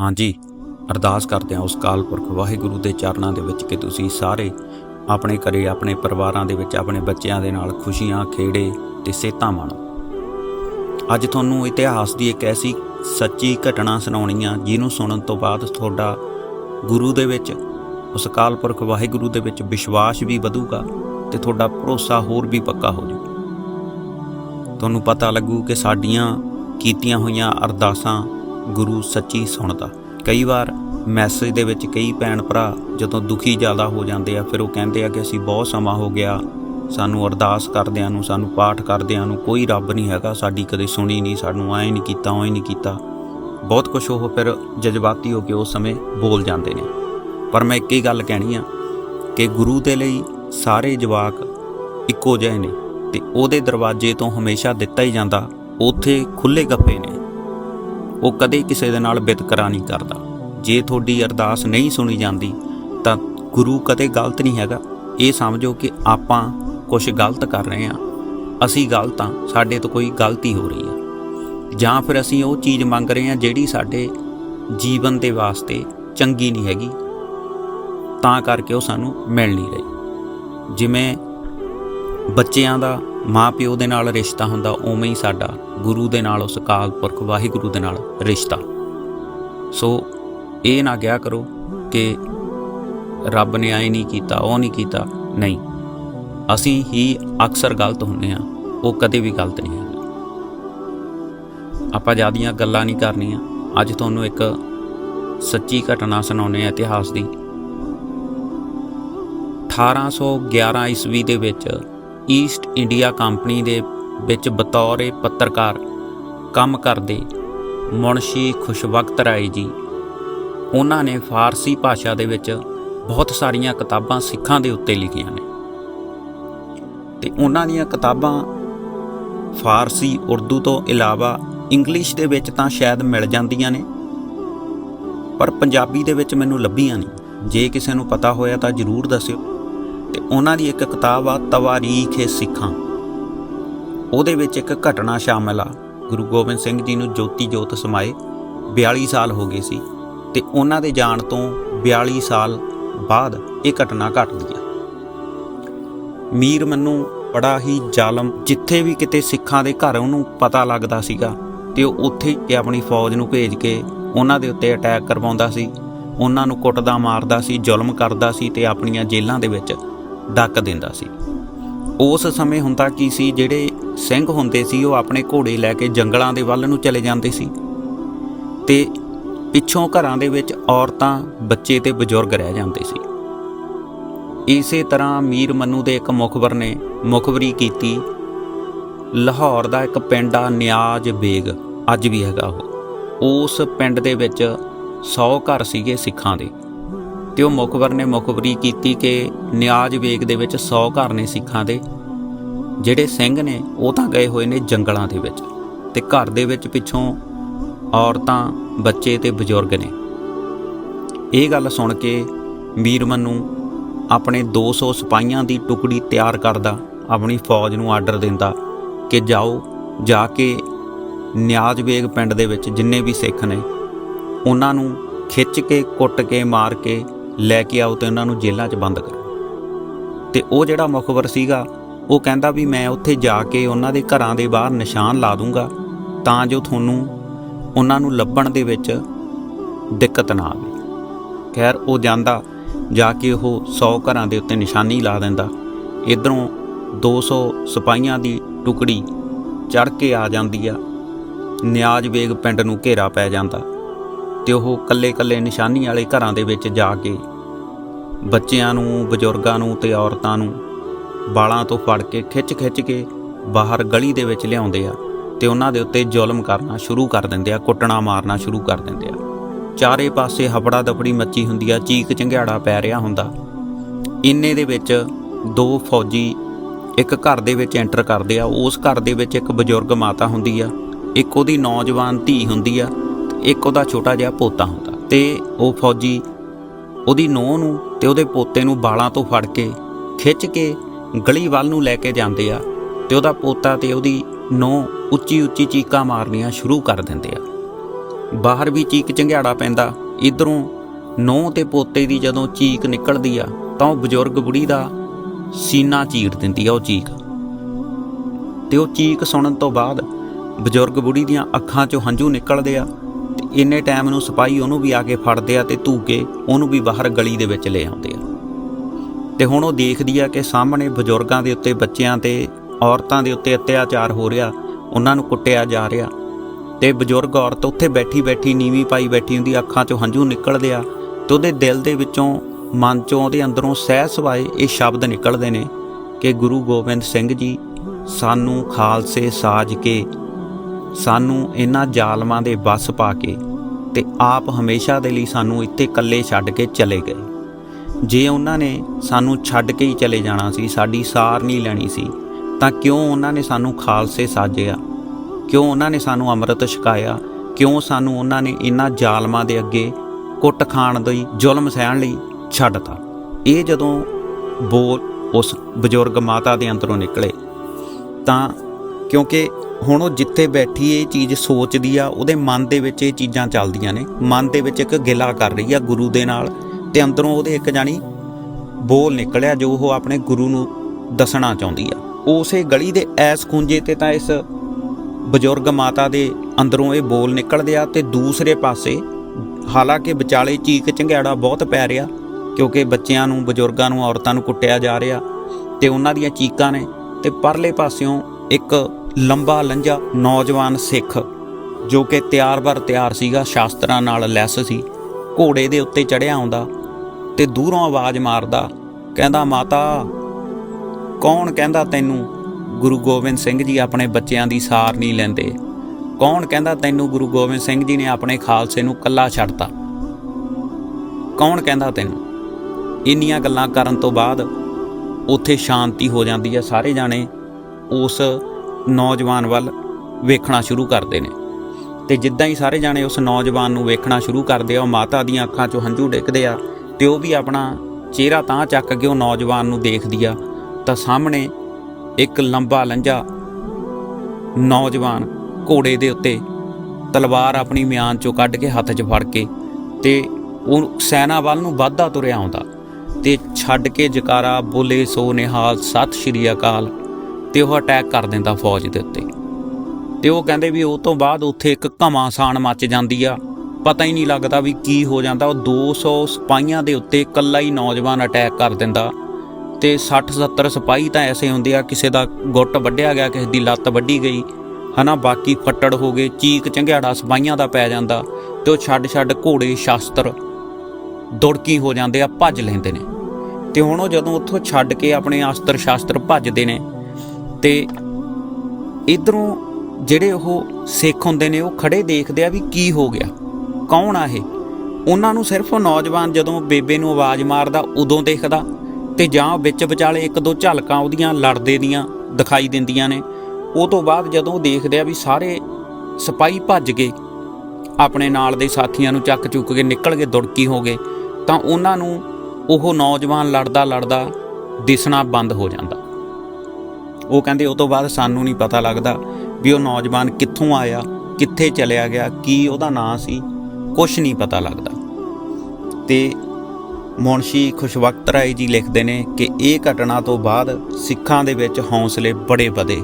ਹਾਂਜੀ ਅਰਦਾਸ ਕਰਦੇ ਹਾਂ ਉਸ ਕਾਲ ਪੁਰਖ ਵਾਹਿਗੁਰੂ ਦੇ ਚਰਨਾਂ ਦੇ ਵਿੱਚ ਕਿ ਤੁਸੀਂ ਸਾਰੇ ਆਪਣੇ ਘਰੇ, ਆਪਣੇ ਪਰਿਵਾਰਾਂ ਦੇ ਵਿੱਚ, ਆਪਣੇ ਬੱਚਿਆਂ ਦੇ ਨਾਲ ਖੁਸ਼ੀਆਂ, ਖੇੜੇ ਤੇ ਸਿਹਤਾਂ ਮਾਣੋ। ਅੱਜ ਤੁਹਾਨੂੰ ਇਤਿਹਾਸ ਦੀ ਇੱਕ ਐਸੀ ਸੱਚੀ ਘਟਨਾ ਸੁਣਾਉਣੀ ਆ, ਜਿਹਨੂੰ ਸੁਣਨ ਤੋਂ ਬਾਅਦ ਤੁਹਾਡਾ ਗੁਰੂ ਦੇ ਵਿੱਚ, ਉਸ ਅਕਾਲ ਪੁਰਖ ਵਾਹਿਗੁਰੂ ਦੇ ਵਿੱਚ ਵਿਸ਼ਵਾਸ ਵੀ ਵਧੂਗਾ ਤੇ ਤੁਹਾਡਾ ਭਰੋਸਾ ਹੋਰ ਵੀ ਪੱਕਾ ਹੋ ਜਾਊ। ਤੁਹਾਨੂੰ ਪਤਾ ਲੱਗੂ ਕਿ ਸਾਡੀਆਂ ਕੀਤੀਆਂ ਹੋਈਆਂ ਅਰਦਾਸਾਂ ਗੁਰੂ ਸੱਚੀ ਸੁਣਦਾ। ਕਈ ਵਾਰ ਮੈਸੇਜ ਦੇ ਵਿੱਚ ਕਈ ਭੈਣ ਭਰਾ ਜਦੋਂ ਦੁਖੀ ਜ਼ਿਆਦਾ ਹੋ ਜਾਂਦੇ ਆ, ਫਿਰ ਉਹ ਕਹਿੰਦੇ ਆ ਕਿ ਅਸੀਂ ਬਹੁਤ ਸਮਾਂ ਹੋ ਗਿਆ। ਸਾਨੂੰ ਅਰਦਾਸ ਕਰਦਿਆਂ ਨੂੰ, ਸਾਨੂੰ ਪਾਠ ਕਰਦਿਆਂ ਨੂੰ ਕੋਈ ਰੱਬ ਨਹੀਂ ਹੈਗਾ। ਸਾਡੀ ਕਦੇ ਸੁਣੀ ਨਹੀਂ, ਸਾਨੂੰ ਐਂ ਨਹੀਂ ਕੀਤਾ ਉਹ ਨਹੀਂ ਕੀਤਾ। ਬਹੁਤ ਕੁਝ ਉਹ ਫਿਰ ਜਜ਼ਬਾਤੀ ਹੋ ਕੇ ਉਸ ਸਮੇਂ ਬੋਲ ਜਾਂਦੇ ਨੇ। ਪਰ ਮੈਂ ਇੱਕ ਹੀ ਗੱਲ ਕਹਿਣੀ ਆ ਕਿ ਗੁਰੂ ਦੇ ਲਈ ਸਾਰੇ ਜਵਾਕ ਇੱਕੋ ਜਿਹੇ ਨੇ ਤੇ ਉਹਦੇ ਦਰਵਾਜ਼ੇ ਤੋਂ ਹਮੇਸ਼ਾ ਦਿੱਤਾ ਹੀ ਜਾਂਦਾ, ਉੱਥੇ ਖੁੱਲੇ ਗੱਫੇ ਨੇ। ਉਹ ਕਦੇ ਕਿਸੇ ਦੇ ਨਾਲ ਵਿਤਕਰਾ ਨਹੀਂ ਕਰਦਾ। ਜੇ ਤੁਹਾਡੀ ਅਰਦਾਸ ਨਹੀਂ ਸੁਣੀ ਜਾਂਦੀ, ਤਾਂ ਗੁਰੂ ਕਦੇ ਗਲਤ ਨਹੀਂ ਹੈਗਾ। ਇਹ ਸਮਝੋ ਕਿ ਆਪਾਂ ਕੁਝ ਗਲਤ ਕਰ ਰਹੇ ਹਾਂ। ਅਸੀਂ ਗਲਤ ਹਾਂ, ਸਾਡੇ ਤੋਂ ਕੋਈ ਗਲਤੀ ਹੋ ਰਹੀ ਹੈ। ਜਾਂ ਫਿਰ ਅਸੀਂ ਉਹ ਚੀਜ਼ ਮੰਗ ਰਹੇ ਹਾਂ ਜਿਹੜੀ ਸਾਡੇ ਜੀਵਨ ਦੇ ਵਾਸਤੇ ਚੰਗੀ ਨਹੀਂ ਹੈਗੀ। ਤਾਂ ਕਰਕੇ ਉਹ ਸਾਨੂੰ ਮਿਲ ਨਹੀਂ ਰਹੀ। ਜਿਵੇਂ ਬੱਚਿਆਂ ਦਾ ਮਾਪਿਓ ਦੇ ਨਾਲ ਰਿਸ਼ਤਾ ਹੁੰਦਾ, ਉਵੇਂ ਹੀ ਸਾਡਾ ਗੁਰੂ ਦੇ ਨਾਲ, ਉਸ ਕਾਲ ਪੁਰਖ ਵਾਹਿਗੁਰੂ ਦੇ ਨਾਲ ਰਿਸ਼ਤਾ। ਸੋ ਇਹ ਨਾ ਗਿਆ ਕਰੋ ਕਿ ਰੱਬ ਨੇ ਐ ਨਹੀਂ ਕੀਤਾ, ਉਹ ਨਹੀਂ ਕੀਤਾ। ਨਹੀਂ, ਅਸੀਂ ਹੀ ਅਕਸਰ ਗਲਤ ਹੁੰਦੇ ਆ ਉਹ ਕਦੇ ਵੀ ਗਲਤ ਨਹੀਂ ਹੈਗਾ ਆਪਾਂ ਜਿਆਦੀਆਂ ਗੱਲਾਂ ਨਹੀਂ ਕਰਨੀਆਂ। ਅੱਜ ਤੁਹਾਨੂੰ ਇੱਕ ਸੱਚੀ ਘਟਨਾ ਸੁਣਾਉਣੇ ਆ ਇਤਿਹਾਸ ਦੀ। 1811 ਈਸਵੀ ਦੇ ਵਿੱਚ ਈਸਟ ਇੰਡੀਆ ਕੰਪਨੀ ਦੇ ਵਿੱਚ ਬਤੌਰ ਪੱਤਰਕਾਰ ਕੰਮ ਕਰਦੇ ਮੁਨਸ਼ੀ ਖੁਸ਼ਵਕਤ ਰਾਏ ਜੀ। ਉਹਨਾਂ ਨੇ ਫਾਰਸੀ ਭਾਸ਼ਾ ਦੇ ਵਿੱਚ ਬਹੁਤ ਸਾਰੀਆਂ ਕਿਤਾਬਾਂ ਸਿੱਖਾਂ ਦੇ ਉੱਤੇ ਲਿਖੀਆਂ ਨੇ। ਤੇ ਉਹਨਾਂ ਦੀਆਂ ਕਿਤਾਬਾਂ ਫਾਰਸੀ, ਉਰਦੂ ਤੋਂ ਇਲਾਵਾ ਇੰਗਲਿਸ਼ ਦੇ ਵਿੱਚ ਤਾਂ ਸ਼ਾਇਦ ਮਿਲ ਜਾਂਦੀਆਂ ਨੇ, ਪਰ ਪੰਜਾਬੀ ਦੇ ਵਿੱਚ ਮੈਨੂੰ ਲੱਭੀਆਂ ਨਹੀਂ। ਜੇ ਕਿਸੇ ਨੂੰ ਪਤਾ ਹੋਇਆ ਤਾਂ ਜਰੂਰ ਦੱਸਿਓ। ਤੇ ਉਹਨਾਂ ਦੀ ਇੱਕ ਕਿਤਾਬ ਆ, ਤਵਾਰੀਖ ਏ ਸਿੱਖਾਂ। ਉਹਦੇ ਵਿੱਚ ਇੱਕ ਘਟਨਾ ਸ਼ਾਮਿਲ ਆ। ਗੁਰੂ ਗੋਬਿੰਦ ਸਿੰਘ ਜੀ ਨੂੰ ਜੋਤੀ ਜੋਤ ਸਮਾਏ 42 ਸਾਲ ਹੋ ਗਏ ਸੀ ਤੇ ਉਹਨਾਂ ਦੇ ਜਾਣ ਤੋਂ 42 ਸਾਲ ਬਾਅਦ ਇਹ ਘਟਨਾ ਘਟਦੀ ਆ। ਮੀਰ ਮੈਨੂੰ ਬੜਾ ਹੀ ਜ਼ਾਲਮ, ਜਿੱਥੇ ਵੀ ਕਿਤੇ ਸਿੱਖਾਂ ਦੇ ਘਰ ਉਹਨੂੰ ਪਤਾ ਲੱਗਦਾ ਸੀਗਾ ਤੇ ਉਹ ਉੱਥੇ ਹੀ ਆਪਣੀ ਫੌਜ ਨੂੰ ਭੇਜ ਕੇ ਉਹਨਾਂ ਦੇ ਉੱਤੇ ਅਟੈਕ ਕਰਵਾਉਂਦਾ ਸੀ। ਉਹਨਾਂ ਨੂੰ ਕੁੱਟਦਾ ਮਾਰਦਾ ਸੀ, ਜ਼ੁਲਮ ਕਰਦਾ ਸੀ ਤੇ ਆਪਣੀਆਂ ਜੇਲ੍ਹਾਂ ਦੇ ਵਿੱਚ ਡੱਕ ਦਿੰਦਾ ਸੀ। ਉਸ ਸਮੇਂ ਹੁੰਦਾ ਕੀ ਸੀ, ਜਿਹੜੇ ਸਿੰਘ ਹੁੰਦੇ ਸੀ, ਉਹ ਆਪਣੇ ਘੋੜੇ ਲੈ ਕੇ ਜੰਗਲਾਂ ਦੇ ਵੱਲ ਨੂੰ ਚਲੇ ਜਾਂਦੇ ਸੀ। ਤੇ ਪਿੱਛੋਂ ਘਰਾਂ ਦੇ ਵਿੱਚ ਔਰਤਾਂ, ਬੱਚੇ ਤੇ ਬਜ਼ੁਰਗ ਰਹਿ ਜਾਂਦੇ ਸੀ। ਇਸੇ ਤਰ੍ਹਾਂ ਮੀਰ ਮੰਨੂ ਦੇ ਇੱਕ ਮੁਖਬਰ ਨੇ ਮੁਖਬਰੀ ਕੀਤੀ, ਲਾਹੌਰ ਦਾ ਇੱਕ ਪਿੰਡ ਆ, ਨਿਆਜ਼ ਬੇਗ, ਅੱਜ ਵੀ ਹੈਗਾ ਉਹ। ਉਸ ਪਿੰਡ ਦੇ ਵਿੱਚ 100 ਘਰ ਸੀਗੇ ਸਿੱਖਾਂ ਦੇ। ਤੇ ਉਹ ਮੁਖਬਰ ਨੇ ਮੁਖਬਰੀ ਕੀਤੀ ਕਿ ਨਿਆਜ਼ ਵੇਗ ਦੇ ਵਿੱਚ 100 ਘਰ ਨੇ ਸਿੱਖਾਂ ਦੇ। ਜਿਹੜੇ ਸਿੰਘ ਨੇ, ਉਹ ਤਾਂ ਗਏ ਹੋਏ ਨੇ ਜੰਗਲਾਂ ਦੇ ਵਿੱਚ ਤੇ ਘਰ ਦੇ ਵਿੱਚ ਪਿੱਛੋਂ ਔਰਤਾਂ, ਬੱਚੇ ਤੇ ਬਜ਼ੁਰਗ ਨੇ। ਇਹ ਗੱਲ ਸੁਣ ਕੇ ਮੀਰ ਮੰਨੂ ਆਪਣੇ 200 ਸਿਪਾਹੀਆਂ ਦੀ ਟੁਕੜੀ ਤਿਆਰ ਕਰਦਾ, ਆਪਣੀ ਫੌਜ ਨੂੰ ਆਰਡਰ ਦਿੰਦਾ ਕਿ ਜਾਓ, ਜਾ ਕੇ ਨਿਆਜ਼ ਵੇਗ ਪਿੰਡ ਦੇ ਵਿੱਚ ਜਿੰਨੇ ਵੀ ਸਿੱਖ ਨੇ, ਉਹਨਾਂ ਨੂੰ ਖਿੱਚ ਕੇ, ਕੁੱਟ ਕੇ, ਮਾਰ ਕੇ ਲੈ ਕੇ ਆਓ ਤੇ ਉਹਨਾਂ ਨੂੰ ਜੇਲ੍ਹਾਂ 'ਚ ਬੰਦ ਕਰੋ। ਤੇ ਉਹ ਜਿਹੜਾ ਮੁਖਬਰ ਸੀਗਾ, ਉਹ ਕਹਿੰਦਾ ਵੀ ਮੈਂ ਉੱਥੇ ਜਾ ਕੇ ਉਹਨਾਂ ਦੇ ਘਰਾਂ ਦੇ ਬਾਹਰ ਨਿਸ਼ਾਨ ਲਾ ਦੂੰਗਾ, ਤਾਂ ਜੋ ਤੁਹਾਨੂੰ ਉਹਨਾਂ ਨੂੰ ਲੱਭਣ ਦੇ ਵਿੱਚ ਦਿੱਕਤ ਨਾ ਆਵੇ। ਖੈਰ, ਉਹ ਜਾਂਦਾ, ਜਾ ਕੇ ਉਹ 100 ਘਰਾਂ ਦੇ ਉੱਤੇ ਨਿਸ਼ਾਨੀ ਲਾ ਦਿੰਦਾ। ਇਧਰੋਂ 200 ਸਿਪਾਹੀਆਂ ਦੀ ਟੁਕੜੀ ਚੜ ਕੇ ਆ ਜਾਂਦੀ ਆ। ਨਿਆਜ਼ ਵੇਗ ਪਿੰਡ ਨੂੰ ਘੇਰਾ ਪੈ ਜਾਂਦਾ। ਤੇ ਉਹ ਕੱਲੇ-ਕੱਲੇ ਨਿਸ਼ਾਨੀ ਵਾਲੇ ਘਰਾਂ ਦੇ ਵਿੱਚ ਜਾ ਕੇ ਬੱਚਿਆਂ ਨੂੰ, ਬਜ਼ੁਰਗਾਂ ਨੂੰ ਤੇ ਔਰਤਾਂ ਨੂੰ ਬਾਲਾਂ ਤੋਂ ਫੜ ਕੇ ਖਿੱਚ-ਖਿੱਚ ਕੇ ਬਾਹਰ ਗਲੀ ਦੇ ਵਿੱਚ ਲਿਆਉਂਦੇ ਆ ਤੇ ਉਹਨਾਂ ਦੇ ਉੱਤੇ ਜ਼ੁਲਮ ਕਰਨਾ ਸ਼ੁਰੂ ਕਰ ਦਿੰਦੇ ਆ, ਕੁੱਟਣਾ ਮਾਰਨਾ ਸ਼ੁਰੂ ਕਰ ਦਿੰਦੇ ਆ। ਚਾਰੇ ਪਾਸੇ ਹਫੜਾ ਦਫੜੀ ਮੱਚੀ ਹੁੰਦੀ ਆ, ਚੀਕ ਚੰਗਿਆੜਾ ਪੈ ਰਿਹਾ ਹੁੰਦਾ। ਇੰਨੇ ਦੇ ਵਿੱਚ ਦੋ ਫੌਜੀ ਇੱਕ ਘਰ ਦੇ ਵਿੱਚ ਐਂਟਰ ਕਰਦੇ ਆ, ਉਸ ਘਰ ਦੇ ਵਿੱਚ ਇੱਕ ਬਜ਼ੁਰਗ ਮਾਤਾ ਹੁੰਦੀ ਆ, ਇੱਕ ਉਹਦੀ ਨੌਜਵਾਨ ਧੀ ਹੁੰਦੀ ਆ ਇੱਕ ਉਹਦਾ ਛੋਟਾ ਜਿਹਾ ਪੋਤਾ ਹੁੰਦਾ ਤੇ ਉਹ ਫੌਜੀ ਉਹਦੀ ਨੂੰਹ ਨੂੰ ਤੇ ਉਹਦੇ ਪੋਤੇ ਨੂੰ ਬਾਲਾਂ ਤੋਂ ਫੜ ਕੇ ਖਿੱਚ ਕੇ ਗਲੀ ਵੱਲ ਨੂੰ ਲੈ ਕੇ ਜਾਂਦੇ ਆ ਤੇ ਉਹਦਾ ਪੋਤਾ ਤੇ ਉਹਦੀ ਨੂੰਹ ਉੱਚੀ ਉੱਚੀ ਚੀਕਾਂ ਮਾਰਨੀਆਂ ਸ਼ੁਰੂ ਕਰ ਦਿੰਦੇ ਆ। ਬਾਹਰ ਵੀ ਚੀਕ ਚੰਗਿਆੜਾ ਪੈਂਦਾ, ਇਧਰੋਂ ਨੌ ਤੇ ਪੋਤੇ ਦੀ ਜਦੋਂ ਚੀਕ ਨਿਕਲਦੀ ਆ ਤਾਂ ਉਹ ਬਜ਼ੁਰਗ ਬੁੜੀ ਦਾ ਸੀਨਾ ਚੀਰ ਦਿੰਦੀ ਆ ਉਹ ਚੀਕ। ਤੇ ਉਹ ਚੀਕ ਸੁਣਨ ਤੋਂ ਬਾਅਦ ਬਜ਼ੁਰਗ ਬੁੜੀ ਦੀਆਂ ਅੱਖਾਂ 'ਚੋਂ ਹੰਝੂ ਨਿਕਲਦੇ ਆ ਇੰਨੇ ਟਾਈਮ ਨੂੰ ਸਿਪਾਹੀ ਉਹਨੂੰ ਵੀ ਆ ਕੇ ਫੜਦੇ ਆ ਤੇ ਧੂ ਕੇ ਉਹਨੂੰ ਵੀ ਬਾਹਰ ਗਲੀ ਦੇ ਵਿੱਚ ਲੈ ਆਉਂਦੇ ਆ। ਤੇ ਹੁਣ ਉਹ ਦੇਖਦੀ ਆ ਕਿ ਸਾਹਮਣੇ ਬਜ਼ੁਰਗਾਂ ਦੇ ਉੱਤੇ, ਬੱਚਿਆਂ ਤੇ, ਔਰਤਾਂ ਦੇ ਉੱਤੇ ਅਤਿਆਚਾਰ ਹੋ ਰਿਹਾ, ਉਹਨਾਂ ਨੂੰ ਕੁੱਟਿਆ ਜਾ ਰਿਹਾ। ਤੇ ਬਜ਼ੁਰਗ ਔਰਤ ਉੱਥੇ ਬੈਠੀ ਬੈਠੀ, ਨੀਵੀਂ ਪਾਈ ਬੈਠੀ ਹੁੰਦੀ, ਅੱਖਾਂ 'ਚੋਂ ਹੰਝੂ ਨਿਕਲਦੇ ਆ ਤੇ ਉਹਦੇ ਦਿਲ ਦੇ ਵਿੱਚੋਂ, ਮਨ 'ਚੋਂ ਉਹਦੇ ਅੰਦਰੋਂ ਸਹਿ ਸਵਾਏ ਇਹ ਸ਼ਬਦ ਨਿਕਲਦੇ ਨੇ ਕਿ ਗੁਰੂ ਗੋਬਿੰਦ ਸਿੰਘ ਜੀ, ਸਾਨੂੰ ਖਾਲਸੇ ਸਾਜ ਕੇ ਸਾਨੂੰ ਇਹਨਾਂ ਜ਼ਾਲਮਾਂ ਦੇ ਵੱਸ ਪਾ ਕੇ ਤੇ ਆਪ ਹਮੇਸ਼ਾ ਦੇ ਲਈ ਸਾਨੂੰ ਇੱਥੇ ਇਕੱਲੇ ਛੱਡ ਕੇ ਚਲੇ ਗਏ। ਜੇ ਉਹਨਾਂ ਨੇ ਸਾਨੂੰ ਛੱਡ ਕੇ ਹੀ ਚਲੇ ਜਾਣਾ ਸੀ, ਸਾਡੀ ਸਾਰ ਨਹੀਂ ਲੈਣੀ ਸੀ, ਤਾਂ ਕਿਉਂ ਉਹਨਾਂ ਨੇ ਸਾਨੂੰ ਖਾਲਸੇ ਸਾਜਿਆ? ਕਿਉਂ ਉਹਨਾਂ ਨੇ ਸਾਨੂੰ ਅੰਮ੍ਰਿਤ ਛਕਾਇਆ? ਕਿਉਂ ਸਾਨੂੰ ਉਹਨਾਂ ਨੇ ਇਹਨਾਂ ਜ਼ਾਲਮਾਂ ਦੇ ਅੱਗੇ ਕੁੱਟ ਖਾਣ ਲਈ ਜ਼ੁਲਮ ਸਹਿਣ ਲਈ ਛੱਡਤਾ ਇਹ ਜਦੋਂ ਬੋਲ ਉਸ ਬਜ਼ੁਰਗ ਮਾਤਾ ਦੇ ਅੰਦਰੋਂ ਨਿਕਲੇ, ਤਾਂ ਕਿਉਂਕਿ ਹੁਣ ਉਹ ਜਿੱਥੇ ਬੈਠੀ ਇਹ ਚੀਜ਼ ਸੋਚਦੀ ਆ, ਉਹਦੇ ਮਨ ਦੇ ਵਿੱਚ ਇਹ ਚੀਜ਼ਾਂ ਚੱਲਦੀਆਂ ਨੇ। ਮਨ ਦੇ ਵਿੱਚ ਇੱਕ ਗਿਲਾ ਕਰ ਰਹੀ ਆ ਗੁਰੂ ਦੇ ਨਾਲ ਤੇ ਅੰਦਰੋਂ ਉਹਦੇ ਇੱਕ ਜਾਨੀ ਬੋਲ ਨਿਕਲਿਆ ਜੋ ਉਹ ਆਪਣੇ ਗੁਰੂ ਨੂੰ ਦੱਸਣਾ ਚਾਹੁੰਦੀ ਆ। ਉਸੇ ਗਲੀ ਦੇ ਐਸ ਖੁੰਝੇ ਤੇ ਤਾਂ ਇਸ ਬਜ਼ੁਰਗ ਮਾਤਾ ਦੇ ਅੰਦਰੋਂ ਇਹ ਬੋਲ ਨਿਕਲਦੇ ਆ ਤੇ ਦੂਸਰੇ ਪਾਸੇ ਹਾਲਾਂਕਿ ਵਿਚਾਲੇ ਚੀਕ ਚੰਗਿਆੜਾ ਬਹੁਤ ਪੈ ਰਿਹਾ, ਕਿਉਂਕਿ ਬੱਚਿਆਂ ਨੂੰ, ਬਜ਼ੁਰਗਾਂ ਨੂੰ, ਔਰਤਾਂ ਨੂੰ ਕੁੱਟਿਆ ਜਾ ਰਿਹਾ ਤੇ ਉਹਨਾਂ ਦੀਆਂ ਚੀਕਾਂ ਨੇ ਤੇ ਪਰਲੇ ਪਾਸਿਓਂ ਇੱਕ ਲੰਬਾ ਲੰਜਾ ਨੌਜਵਾਨ ਸਿੱਖ, ਜੋ ਕਿ ਤਿਆਰ ਬਰ ਤਿਆਰ ਸੀਗਾ, ਸ਼ਾਸਤਰਾਂ ਨਾਲ ਲੈਸ ਸੀ, ਘੋੜੇ ਦੇ ਉੱਤੇ ਚੜਿਆ ਆਉਂਦਾ ਤੇ ਦੂਰੋਂ ਆਵਾਜ਼ ਮਾਰਦਾ, ਕਹਿੰਦਾ, ਮਾਤਾ, ਕੌਣ ਕਹਿੰਦਾ ਤੈਨੂੰ ਗੁਰੂ ਗੋਬਿੰਦ ਸਿੰਘ ਜੀ ਆਪਣੇ ਬੱਚਿਆਂ ਦੀ ਸਾਰ ਨਹੀਂ ਲੈਂਦੇ? ਕੌਣ ਕਹਿੰਦਾ ਤੈਨੂੰ ਗੁਰੂ ਗੋਬਿੰਦ ਸਿੰਘ ਜੀ ਨੇ ਆਪਣੇ ਖਾਲਸੇ ਨੂੰ ਕੱਲਾ ਛੱਡਤਾ? ਕੌਣ ਕਹਿੰਦਾ ਤੈਨੂੰ? ਇੰਨੀਆਂ ਗੱਲਾਂ ਕਰਨ ਤੋਂ ਬਾਅਦ ਉੱਥੇ ਸ਼ਾਂਤੀ ਹੋ ਜਾਂਦੀ ਹੈ ਸਾਰੇ ਜਾਣੇ। ਉਸ ਨੌਜਵਾਨ ਵੱਲ ਵੇਖਣਾ ਸ਼ੁਰੂ ਕਰਦੇ ਨੇ। ਤੇ ਜਿੱਦਾਂ ਹੀ ਸਾਰੇ ਜਾਣੇ ਉਸ ਨੌਜਵਾਨ ਨੂੰ ਵੇਖਣਾ ਸ਼ੁਰੂ ਕਰਦੇ ਆ, ਉਹ ਮਾਤਾ ਦੀਆਂ ਅੱਖਾਂ 'ਚੋਂ ਹੰਝੂ ਡਿੱਗਦੇ ਆ ਤੇ ਉਹ ਵੀ ਆਪਣਾ ਚਿਹਰਾ ਤਾਂ ਚੱਕ ਕੇ ਉਹ ਨੌਜਵਾਨ ਨੂੰ ਦੇਖਦੀ ਆ, ਤਾਂ ਸਾਹਮਣੇ ਇੱਕ ਲੰਬਾ ਲੰਜਾ ਨੌਜਵਾਨ ਘੋੜੇ ਦੇ ਉੱਤੇ ਤਲਵਾਰ ਆਪਣੀ ਮਿਆਨ 'ਚੋਂ ਕੱਢ ਕੇ ਹੱਥ 'ਚ ਫੜ ਕੇ ਤੇ ਉਹ ਸੈਨਾ ਵੱਲ ਨੂੰ ਵਾਧਾ ਤੁਰਿਆ ਆਉਂਦਾ ਤੇ ਛੱਡ ਕੇ ਜਕਾਰਾ, ਬੋਲੇ ਸੋ ਨਿਹਾਲ, ਸਤਿ ਸ਼੍ਰੀ ਅਕਾਲ ਤੇ ਉਹ ਅਟੈਕ ਕਰ ਦਿੰਦਾ ਫੌਜ ਦੇ ਉੱਤੇ। ਤੇ ਉਹ ਕਹਿੰਦੇ ਵੀ ਉਹ ਤੋਂ ਬਾਅਦ ਉੱਥੇ ਇੱਕ ਘਮਾਸਾਨ ਮੱਚ ਜਾਂਦੀ ਆ। ਪਤਾ ਹੀ ਨਹੀਂ ਲੱਗਦਾ ਵੀ ਕੀ ਹੋ ਜਾਂਦਾ। ਉਹ 200 ਸਿਪਾਹੀਆਂ ਦੇ ਉੱਤੇ ਇਕੱਲਾ ਹੀ ਨੌਜਵਾਨ ਅਟੈਕ ਕਰ ਦਿੰਦਾ। ਤੇ 60 70 ਸਿਪਾਹੀ ਤਾਂ ਐਸੇ ਹੁੰਦੇ ਆ, ਕਿਸੇ ਦਾ ਗੁੱਟ ਵੱਢਿਆ ਗਿਆ, ਕਿਸੇ ਦੀ ਲੱਤ ਵੱਢੀ ਗਈ, ਹਨਾ, ਬਾਕੀ ਫੱਟੜ ਹੋ ਗਏ, ਚੀਕ ਚੰਗਿਆੜਾ ਸਿਪਾਹੀਆਂ ਦਾ ਪੈ ਜਾਂਦਾ ਤੇ ਉਹ ਛੱਡ ਛੱਡ ਘੋੜੇ, ਸ਼ਾਸਤਰ ਦੁੜਕੀ ਹੋ ਜਾਂਦੇ ਆ, ਭੱਜ ਲੈਂਦੇ ਨੇ। ਤੇ ਹੁਣ ਉਹ ਜਦੋਂ ਉੱਥੋਂ ਛੱਡ ਕੇ ਆਪਣੇ ਅਸਤਰ ਸ਼ਾਸਤਰ ਭੱਜਦੇ ਨੇ ਤੇ ਇਧਰੋਂ ਜਿਹੜੇ ਉਹ ਸਿੱਖ ਹੁੰਦੇ ਨੇ, ਉਹ ਖੜੇ ਦੇਖਦੇ ਆ ਵੀ ਕੀ ਹੋ ਗਿਆ। ਕੌਣ ਆ ਇਹ? ਉਹਨਾਂ ਨੂੰ ਸਿਰਫ ਨੌਜਵਾਨ ਜਦੋਂ ਬੇਬੇ ਨੂੰ ਆਵਾਜ਼ ਮਾਰਦਾ, ਉਦੋਂ ਦੇਖਦਾ ਤੇ ਜਾਂ ਵਿੱਚ ਵਿਚਾਲੇ ਇੱਕ ਦੋ ਝਲਕਾਂ ਉਹਦੀਆਂ ਲੜਦੇ ਦੀਆਂ ਦਿਖਾਈ ਦਿੰਦੀਆਂ ਨੇ। ਉਹ ਤੋਂ ਬਾਅਦ ਜਦੋਂ ਦੇਖਦੇ ਆ ਵੀ ਸਾਰੇ ਸਿਪਾਹੀ ਭੱਜ ਗਏ, ਆਪਣੇ ਨਾਲ ਦੇ ਸਾਥੀਆਂ ਨੂੰ ਚੱਕ ਚੁੱਕ ਕੇ ਨਿਕਲ ਕੇ ਦੁੜਕੀ ਹੋ ਗਏ, ਤਾਂ ਉਹਨਾਂ ਨੂੰ ਉਹ ਨੌਜਵਾਨ ਲੜਦਾ ਲੜਦਾ ਦਿਸਣਾ ਬੰਦ ਹੋ ਜਾਂਦਾ। ਉਹ ਕਹਿੰਦੇ, ਉਹ ਤੋਂ ਬਾਅਦ ਸਾਨੂੰ ਨਹੀਂ ਪਤਾ ਲੱਗਦਾ ਵੀ ਉਹ ਨੌਜਵਾਨ ਕਿੱਥੋਂ ਆਇਆ, ਕਿੱਥੇ ਚਲਿਆ ਗਿਆ, ਕੀ ਉਹਦਾ ਨਾਂ ਸੀ ਕੁਝ ਨਹੀਂ ਪਤਾ ਲੱਗਦਾ। ਤੇ ਮੁਨਸ਼ੀ ਖੁਸ਼ਵਕਤ ਰਾਏ ਜੀ ਲਿਖਦੇ ਨੇ ਕਿ ਇਹ ਘਟਨਾ ਤੋਂ ਬਾਅਦ ਸਿੱਖਾਂ ਦੇ ਵਿੱਚ ਹੌਸਲੇ ਬੜੇ ਵਧੇ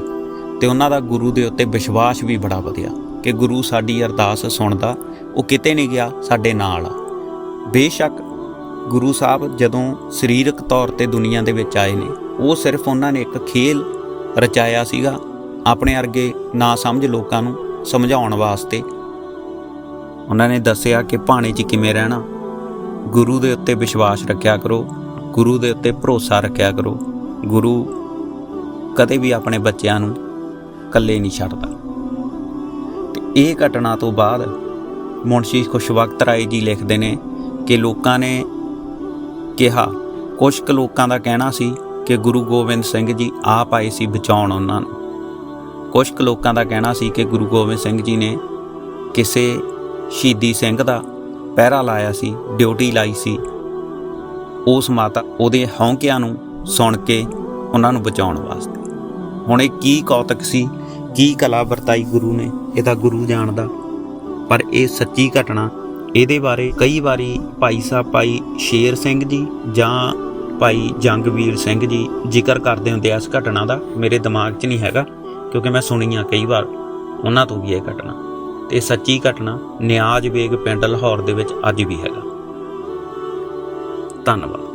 ਤੇ ਉਹਨਾਂ ਦਾ ਗੁਰੂ ਦੇ ਉੱਤੇ ਵਿਸ਼ਵਾਸ ਵੀ ਬੜਾ ਵਧਿਆ ਕਿ ਗੁਰੂ ਸਾਡੀ ਅਰਦਾਸ ਸੁਣਦਾ, ਉਹ ਕਿਤੇ ਨਹੀਂ ਗਿਆ, ਸਾਡੇ ਨਾਲ ਆ। ਬੇਸ਼ੱਕ ਗੁਰੂ ਸਾਹਿਬ ਜਦੋਂ ਸਰੀਰਕ ਤੌਰ ਤੇ ਦੁਨੀਆ ਦੇ ਵਿੱਚ ਆਏ ਨੇ, ਉਹ ਸਿਰਫ ਉਹਨਾਂ ਨੇ ਇੱਕ ਖੇਲ ਰਚਾਇਆ ਸੀਗਾ ਆਪਣੇ ਅਰਗੇ ਨਾ ਸਮਝ ਲੋਕਾਂ ਨੂੰ ਸਮਝਾਉਣ ਵਾਸਤੇ। ਉਹਨਾਂ ਨੇ ਦੱਸਿਆ ਕਿ ਭਾਣੇ 'ਚ ਕਿਵੇਂ ਰਹਿਣਾ, ਗੁਰੂ ਦੇ ਉੱਤੇ ਵਿਸ਼ਵਾਸ ਰੱਖਿਆ ਕਰੋ, ਗੁਰੂ ਦੇ ਉੱਤੇ ਭਰੋਸਾ ਰੱਖਿਆ ਕਰੋ। ਗੁਰੂ ਕਦੇ ਵੀ ਆਪਣੇ ਬੱਚਿਆਂ ਨੂੰ ਇਕੱਲੇ ਨਹੀਂ ਛੱਡਦਾ। ਤੇ ਇਹ ਘਟਨਾ ਤੋਂ ਬਾਅਦ ਮੁਨਸ਼ੀ ਖੁਸ਼ਵਕਤ ਰਾਏ ਜੀ ਲਿਖਦੇ ਨੇ ਕਿ ਲੋਕਾਂ ਨੇ ਕਿਹਾ ਕੁਝ ਕੁ ਲੋਕਾਂ ਦਾ ਕਹਿਣਾ ਸੀ ਕਿ ਗੁਰੂ ਗੋਬਿੰਦ ਸਿੰਘ ਜੀ ਆਪ ਆਏ ਸੀ ਬਚਾਉਣ ਉਹਨਾਂ ਨੂੰ। ਕੁਝ ਕੁ ਲੋਕਾਂ ਦਾ ਕਹਿਣਾ ਸੀ ਕਿ ਗੁਰੂ ਗੋਬਿੰਦ ਸਿੰਘ ਜੀ ਨੇ ਕਿਸੇ ਸ਼ਹੀਦੀ ਸਿੰਘ ਦਾ ਪਹਿਰਾ ਲਾਇਆ ਸੀ, ਡਿਊਟੀ ਲਾਈ ਸੀ। ਉਸ ਮਾਤਾ, ਉਹਦੇ ਹੌਂਕਿਆਂ ਨੂੰ ਸੁਣ ਕੇ ਉਹਨਾਂ ਨੂੰ ਬਚਾਉਣ ਵਾਸਤੇ। ਹੁਣ ਇਹ ਕੀ ਕੌਤਕ ਸੀ, ਕੀ ਕਲਾ ਵਰਤਾਈ ਗੁਰੂ ਨੇ, ਇਹ ਤਾਂ ਗੁਰੂ ਜਾਣਦਾ। ਪਰ ਇਹ ਸੱਚੀ ਘਟਨਾ, ਇਹਦੇ ਬਾਰੇ ਕਈ ਵਾਰੀ ਭਾਈ ਸਾਹਿਬ, ਭਾਈ ਸ਼ੇਰ ਸਿੰਘ ਜੀ ਜਾਂ ਭਾਈ ਜੰਗਵੀਰ ਸਿੰਘ ਜੀ ਜ਼ਿਕਰ ਕਰਦੇ ਹੁੰਦੇ ਆ ਇਸ ਘਟਨਾ ਦਾ, ਮੇਰੇ ਦਿਮਾਗ 'ਚ ਨਹੀਂ ਹੈਗਾ, ਕਿਉਂਕਿ ਮੈਂ ਸੁਣੀ ਆ ਕਈ ਵਾਰ, ਉਹਨਾਂ ਤੋਂ ਵੀ ਇਹ ਘਟਨਾ। ਤੇ ਸੱਚੀ ਘਟਨਾ ਨਿਆਜ਼ ਵੇਗ ਪਿੰਡ ਲਾਹੌਰ ਦੇ ਵਿੱਚ ਅੱਜ ਵੀ ਹੈਗਾ। ਧੰਨਵਾਦ।